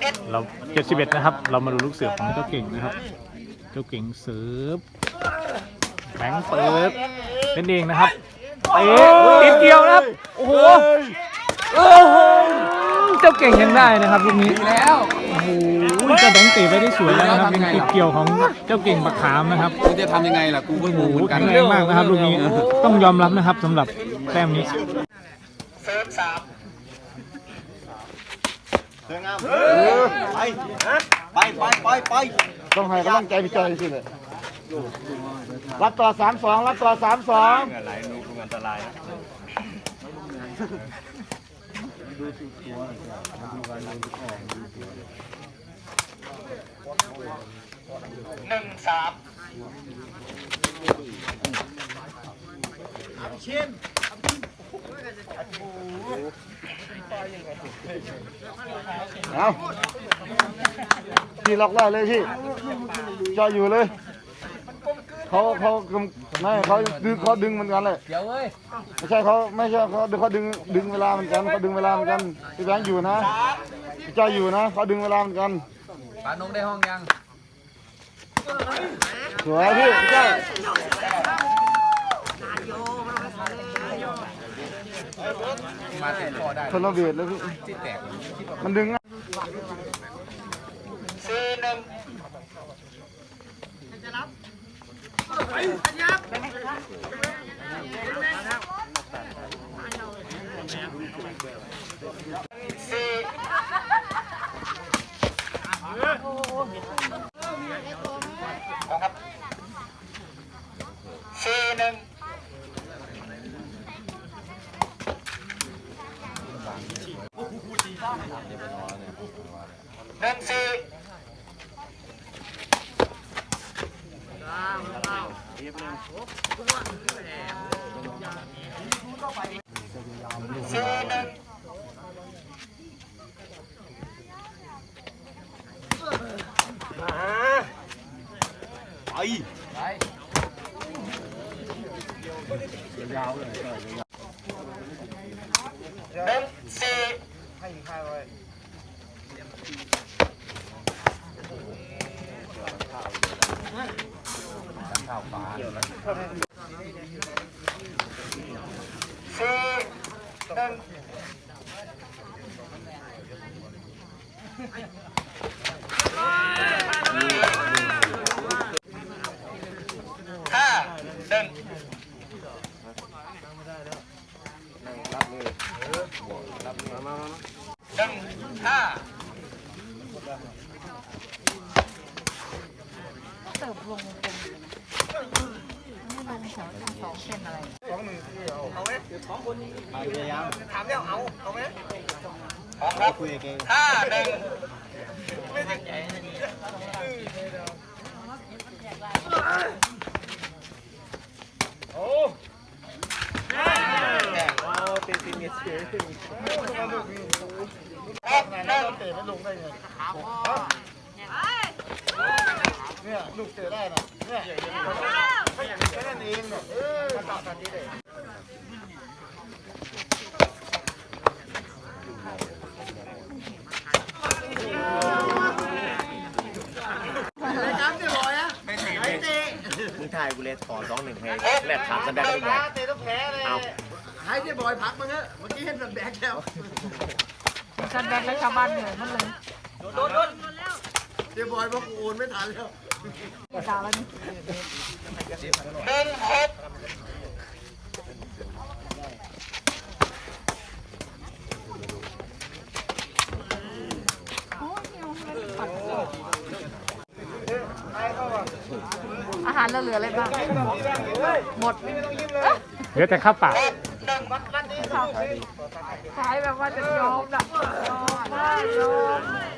เอ็ดเราเจ็ดสิบเอ็ดนะครับ เรามาดูลูกเสือของเจ้าเก่งนะครับ เจ้าเก่งเสิร์ฟแบงค์เปิดเล่นเองนะครับเตะติดเดียวนะครับ โอ้โหโอ้โหเจ้าเก่งยังได้นะครับลูกนี้แล้วโอ้โหเจ้าแบงค์เตะไปได้สวยแล้วนะครับยังติดเกี่ยวของเจ้าเก่งบักขามนะครับกูจะทำยังไงล่ะกูก็งโอ้งโหเหมือนกันแข็งแรงมากนะครับลูกนี้ต้องยอมรับนะครับสำหรับแต้มนี้เซิร์ฟสาม ไปไปไปไปต้องให้กำลังใจพี่จอยสิเลยรับต่อสามสองรับต่อสามสองหนึ่งสามเอาพี่ล็อกได้เลยพี่จอยอยู่เลยเขาเขาไม่เขาดึงเขาดึงเหมือนกันเลยเดี๋ยวเว้ยไม่ใช่เขาไม่ใช่เขาดึงเขาดึงดึงเวลาเหมือนกันเขาดึงเวลาเหมือนกันพี่แบงค์อยู่นะพี่จอยอยู่นะเขาดึงเวลาเหมือนกันปานงได้ห้องยังสวยพี่พี่จอย มา ติดคอได้คนละเวทเลยพี่ที่แตกมันดึงอะ สี่หนึ่ง สี่ครับสี่หนึ่งหนึ่งสี่สี่หนึ่ง หนึ่งสี่สี่หนึ่งห้าหนึ่งหนึ่งห้า เติบวงกลมอยู่นะไม่ลงแถวสองเส้นอะไร ถามแล้วเอา เอาไหม เอาครับห้าหนึ่งครับหนึ่งเนี่ยลูกเตะได้นะเนี่ยแค่นั้นเองเนี่ยเออมาตัดตัดนี้เลย มึงถ่ายกูเลยขอสองหนึ่งให้แลกขาดกันได้ก็ได้ เตะต้องแพ้เลย เอา ให้เจ๊บอยพักมั้งเถอะเมื่อกี้เห็นสันแบกแล้ว กันแล้วชาวบ้านเหนื่อยมันเลยโดนโดนเจ๊บอยบอกูโอนไม่ทันแล้วดาวแล้วนี่หนึ่งหกโอ้ยเอาเลยปัดอาหารเหลืออะไรบ้าง หมดเหลือแต่ข้าวเปล่าขายแบบว่าจะยอมนะ ยอมมาก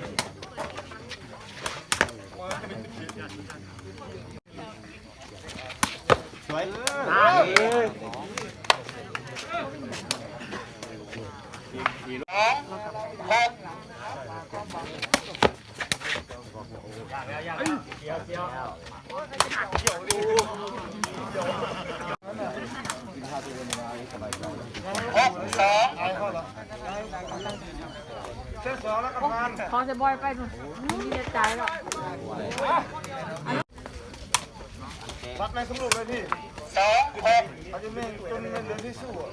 ยอม สองหก หกสอง เส้นสองแล้วก็มา ขอจะบอยไปหนูนี่จะจ่ายแล้ววัดในสมุดเลยพี่สองหกเขาจะไม่จนเงินเดือนที่สู้อะ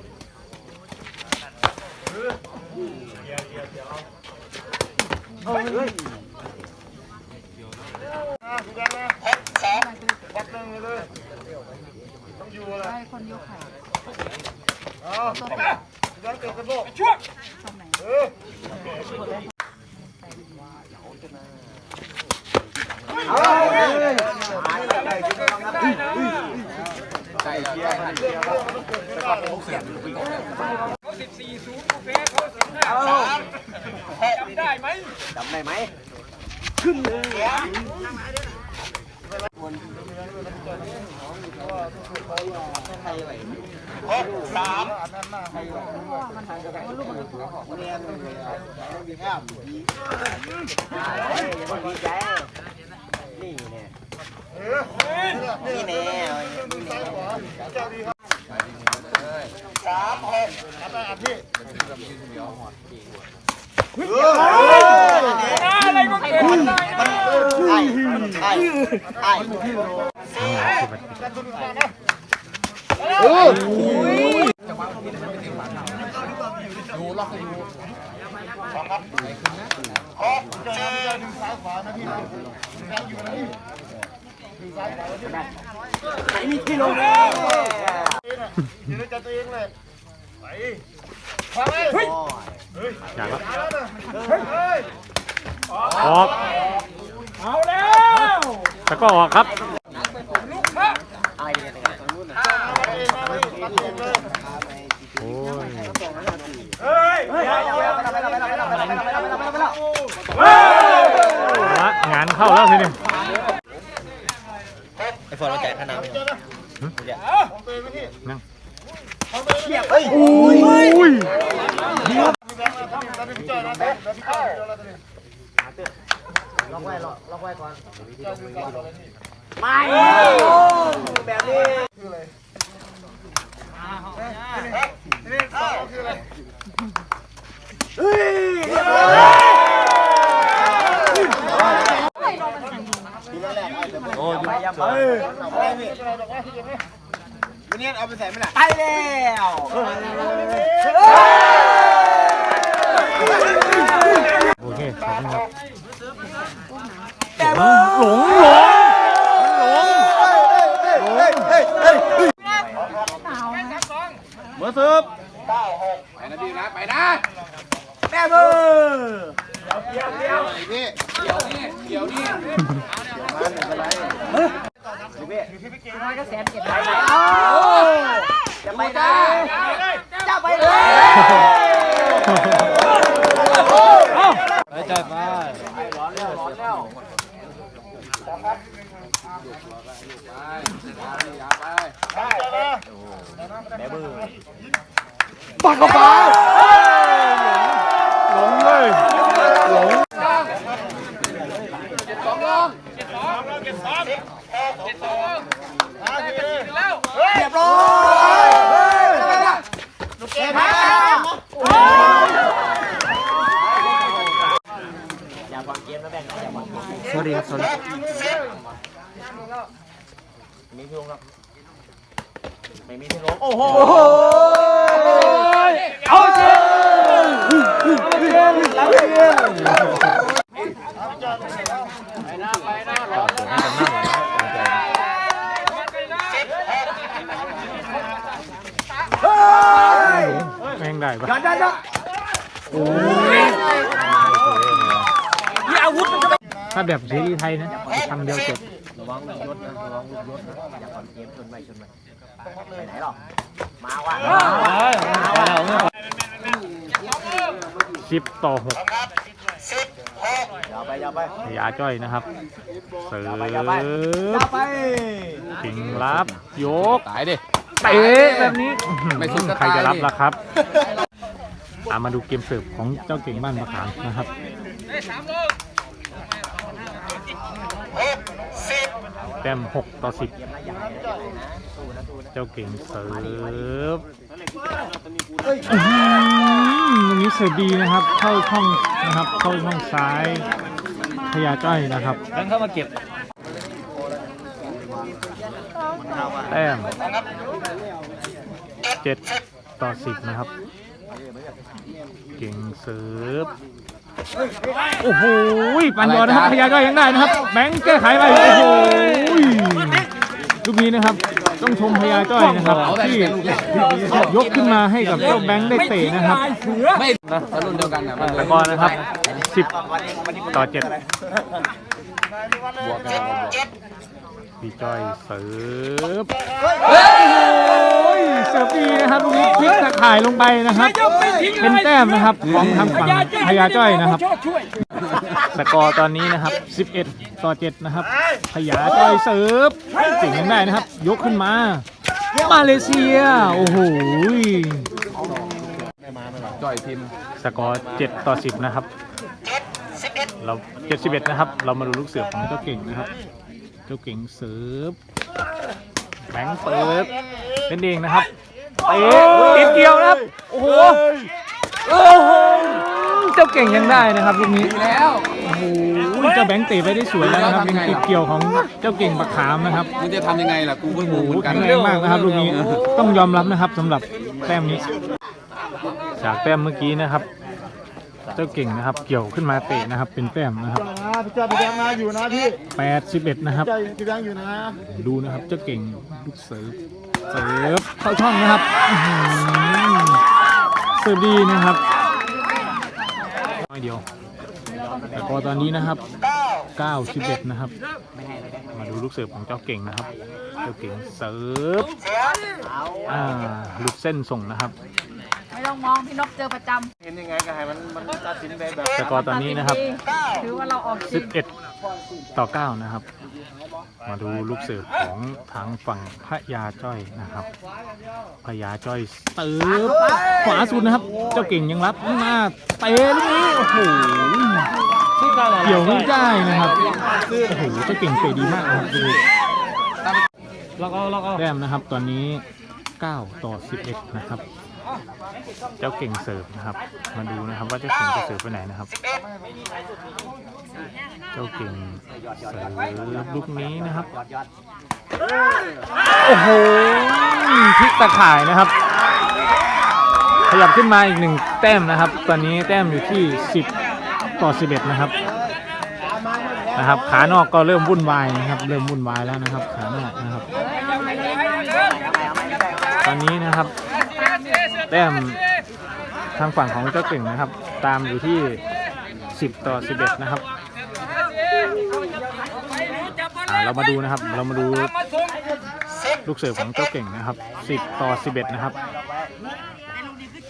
เอาเลยอะดูกันนะสองวัดหนึ่งเลยต้องอยู่อะไรไปคนยกไข่เอาดูกันเกิดกระ โดดทำไหนเออจำได้ไหมนี่เนี่ยนี่แน่เลย ดีครับสามหกอันนั้นอันพี่อะไรก็เก่งได้นะ ไอ้ไอ้ไอ้เออดูล็อกดูสองครับขอเจอเจอหนึ่งซ้ายขวานะพี่นะแรงอยู่นะพี่หนึ่งซ้ายขวาแล้วพี่นะมีที่ลงเลยเองอะอยู่นใจตัวเองเลยไปพาไปเฮ้ยจากแล้วมาแล้วนะเฮ้ยเฮ้ยออก เอาแล้วแล้วก็ออกครับ ไอ้เนี่ย มาเองมาเองตัดเองเลย โอ้ย เฮ้ยเฮ้ย ละงานเข้าแล้วทีนี้ ไอ้ฟอนเราจ่ายค่าน้ำ เจอนะ เนี่ย ของตัวเองไหมพี่ นั่ง ของตัวเองไหม เฮ้ย อุ้ย มีแบงค์มาทำแล้วพี่เจอนะแล้วพี่เจอเจอแล้วตัวนี้ ล็อกไว้ล็อกไว้ก่อน เจอหนึ่งซ้ายขวาเลยพี่ ไม่แบบนี้ คืออะไรทีนี้สองคืออะไร โอ้ยไปยังไป อะไรพี่อะไรดอกไม้ที่ยังไง วันนี้เอาไปใส่ไม่ได้ไปแล้ว โอเคขอบคุณครับห ลงหลงหลงหลงเบอร์ซึบไปนะพี่นะไปนะแม่เบอร์พี่เดี๋ยวนี่เดี๋ยวนี่ก็แสนเจ็ดจะไปได้จะไปเลยปักกระเป๋าหลงเลยหลงสองลองเก็บสองเก็บสองรียบร้อย อย่าฟังเกมนะแบงค์อย่า ฟังเกมสวัสดีครับสวัสดีมีที่ลงครับไม่มีที่ลงโอ้โหเอาเชิแม่งได้ปะย้อนย้อนย้อนโอ้ย ถ้าแบบซีรีส์ไทยนะทำเดียวจบระวังลูกยศนะระวังลูกยศนะอย่าฟังเกมชนไปชนไปไปไหนหรอกมาว่ะสิบต่อหกอย่าไปอย่าไปยาจ้อยนะครับ เสิร์อย่าไปฟปิงรับยกตายดิเตะแบบนี้ไม่สุดก็ใครจะรับตายดิล่ะครับอามาดูเกมเสิร์ฟของเจ้าเก่งบ้านมะขามนะครับ หแต้ม6ต่อ10เจ้าเก่งเสิร์ฟอื้อหือตรงนี้เสิร์ฟดีนะครับ เข้าช่องนะครับ เข้าช่องซ้ายพยาจ้อยนะครับ แล้วเข้ามาเก็บแต้มเจ็ดต่อสิบนะครับ เก่งเสิร์ฟ โอ้โหปันบอลนะครับพยาก็ยังได้นะครับแบงค์แก้ไขไปโอ้โหลูกนี้นะครับ ต้องชมพยาจ้อยนะครับที่ยกขึ้นมาให้กับเจ้าแบงค์ได้เตะนะครับไม่นะรุ่นเดียวกันนะมันแล้วก็นะครับ10ต่อ7บวกกันพี่จ้อยเสิร์ฟโอ้ ยเสิร์ฟดีนะครับลูกนี้พลิกตะข่ายลงไปนะครับ เป็นแต้มนะครับของทางฝั่งพญาจ้อยนะครับสกอร์ตอนนี้นะครับ 11 ต่อ 7 นะครับพญาจ้อยเสิร์ฟเก่งยังได้นะครับ ยกขึ้นมา มาเลเซีย โอ้โหจ่อยทีมสกอร์ 7 ต่อ 10 นะครับเรา71 นะครับ เรามาดูลูกเสือของเจ้าเก่งนะครับ เจ้าเก่งเสิร์ฟแบงค์เปิด เล่นเองนะครับเตะติดเกี่ยวนะครับ โอ้โห โอ้โห เจ้าเก่งยังได้นะครับลูกนี้ แล้ว โอ้โห เจ้าแบงค์เตะไปได้สวยแล้วนะครับยังติดเกี่ยวของเจ้าเก่งบักขามนะครับ มึงจะทำยังไงล่ะ กูก็งงเหมือนกันแข็งแรงมากนะครับลูกนี้ ต้องยอมรับนะครับสำหรับแต้มนี้ จากแต้มเมื่อกี้นะครับ เจ้าเก่งนะครับ เกี่ยวขึ้นมาเตะนะครับ เป็นแต้มนะครับ นะพี่จ้อยพี่แดงมาอยู่นะพี่81นะครับจ้อยพี่แดงอยู่นะ ดูนะครับเจ้าเก่งลูกเสิร์ฟ เสิร์ฟเข้าช่องนะครับอื้อหือเสิร์ฟดีนะครับน้อยเดียว แต่พอตอนนี้นะครับ9 11นะครับ มาดูลูกเสิร์ฟของเจ้าเก่งนะครับ เจ้าเก่งเสิร์ฟอ่าหลุดเส้นส่งนะครับไม่ต้องมองพี่นกเจอประจเห็นยังไงก็ให้มันมันตัดสินไปแบบำแต่พอตอนนี้นะครับ ถือว่าเราออกจริง11 ต่อ 9 นะครับ มาดูลูกเสิร์ฟของทางฝั่งพระยาจ้อยนะครับพระยาจ้อยเติร์ฟขวาสุดนะครับ เจ้าเก่งยังรับไม่มาเตะลูกนี้โอ้โหเกี่ยวไม่ได้นะครับโอ้โหเจ้าเก่งเตะดีมากนะครับดูแต้มนะครับตอนนี้ 9 ต่อ 11 นะครับ เจ้าเก่งเสิร์ฟนะครับ มาดูนะครับว่าเจ้าเก่งจะเสิร์ฟไปไหนนะครับ เจ้าเก่งเสิร์ฟลูกนี้นะครับ โอ้โหพลิกตะข่ายนะครับ ขยับขึ้นมาอีกหนึ่งแต้มนะครับ ตอนนี้แต้มอยู่ที่ 10 ต่อ 11 นะครับ นะครับ ขานอกก็เริ่มวุ่นวายนะครับ เริ่มวุ่นวายแล้วนะครับ ขานอกนะครับ ตอนนี้นะครับ แต้มทางฝั่งของเจ้าเก่งนะครับ ตามอยู่ที่ 10 ต่อ 11 นะครับอ่าเรามาดูนะครับ เรามาดูลูกเสิร์ฟของเจ้าเก่งนะครับ 10 ต่อ 11 นะครับ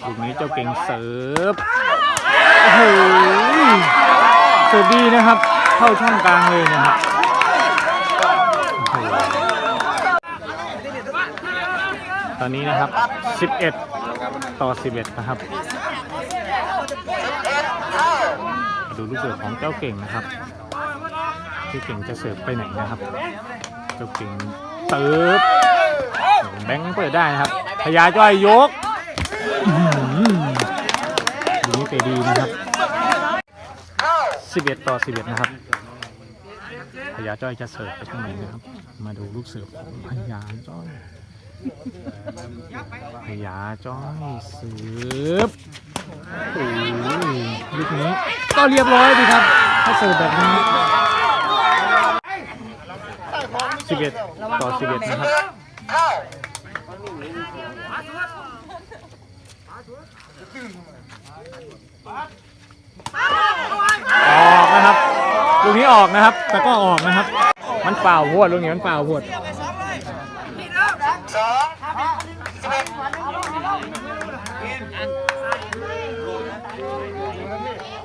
ลูกนี้เจ้าเก่งเสิร์ฟโอ้โหเสิร์ฟดีนะครับ เข้าช่องกลางเลยนะครับตอนนี้นะครับ 11 ต่อ 11 นะครับ ดูลูกเสิร์ฟของเจ้าเก่งนะครับ เจ้าเก่งจะเสิร์ฟไปไหนนะครับ เจ้าเก่งเติบแบงค์เปิดได้นะครับ พยาจ้อยยกดูนี่เตดีนะครับ 11 ต่อ 11 นะครับ พยาจ้อยจะเสิร์ฟไปทางไหนนะครับ มาดูลูกเสิร์ฟของพยาจ้อย พยาจ้อยสิร์ฟโอ้ยลูกนี้ก็เรียบร้อยดีครับ ถ้าสิร์ฟแบบนี้ 11 ต่อ 11 นะครับออกนะครับ ลูกนี้ออกนะครับ แต่ก็ออกนะครับ มันเปล่าพวดลูกนี้มันเปล่าพวด สองสิบเอ็ด